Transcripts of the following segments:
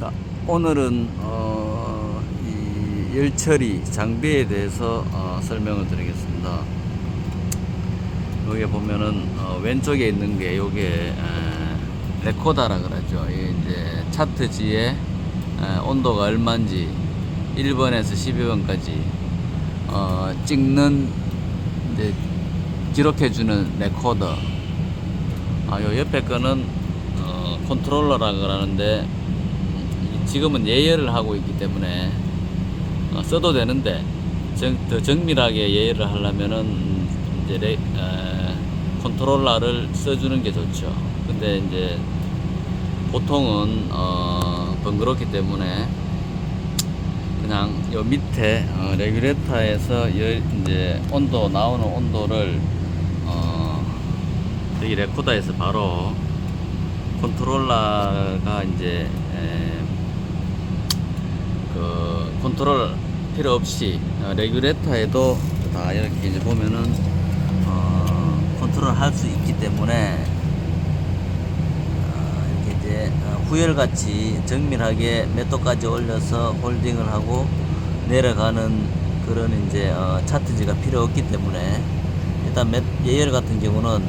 자, 오늘은 어, 이 열처리 장비에 대해서 어, 설명을 드리겠습니다. 여기 보면은 어, 왼쪽에 있는 게 요게 에, 레코다라 그러죠. 이제 차트지에 에, 온도가 얼마인지 1번에서 12번까지 어, 찍는 이제 기록해주는 레코더. 아, 요 옆에 거는 어, 컨트롤러라 그러는데 음, 지금은 예열을 하고 있기 때문에 어, 써도 되는데 정, 더 정밀하게 예열을 하려면은 음, 이제 레, 에, 컨트롤러를 써주는 게 좋죠. 근데 이제 보통은 어, 번거롭기 때문에 그냥 요 밑에 어, 레귤레이터에서 열 이제 온도 나오는 온도를 어, 여기 레코더에서 바로 컨트롤러가 이제 에, 그 컨트롤 필요 없이 어, 레귤레이터에도 다 이렇게 이제 보면은 어, 컨트롤 할 수 있기 때문에 어, 이렇게 이제 어, 후열같이 정밀하게 몇 도까지 올려서 홀딩을 하고 내려가는 그런 이제 어, 차트지가 필요 없기 때문에 일단 몇, 예열 같은 경우는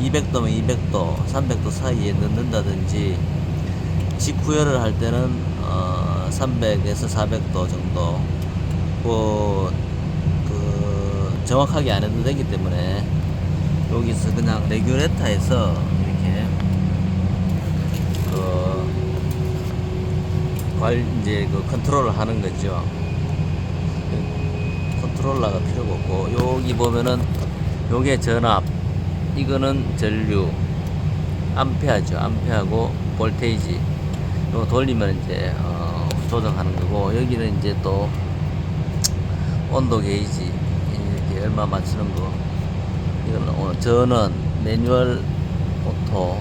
200도면 200도, 300도 사이에 넣는다든지 직후열을 할 때는 어, 300에서 400도 정도. 뭐, 그 정확하게 안 해도 되기 때문에 여기서 그냥 레귤레터에서 이렇게 그 관, 이제 그 컨트롤을 하는 거죠. 컨트롤러가 필요가 없고 여기 보면은 요게 전압 이거는 전류 암페아죠. 암페하고 볼테이지. 이거 돌리면 이제 어, 조정하는 거고 여기는 이제 또 온도 게이지 이렇게 얼마 맞추는 거. 어, 저는 매뉴얼 오토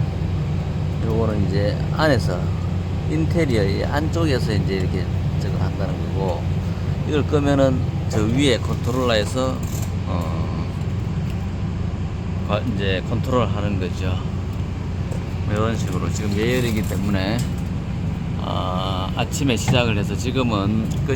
요거는 이제 안에서 인테리어 이 안쪽에서 이제 이렇게 저거 한다는 거고 이걸 끄면은 저 위에 컨트롤러에서 어 과- 이제 컨트롤 하는 거죠. 이런 식으로 지금 예열이기 때문에 아, 아침에 시작을 해서 지금은 끝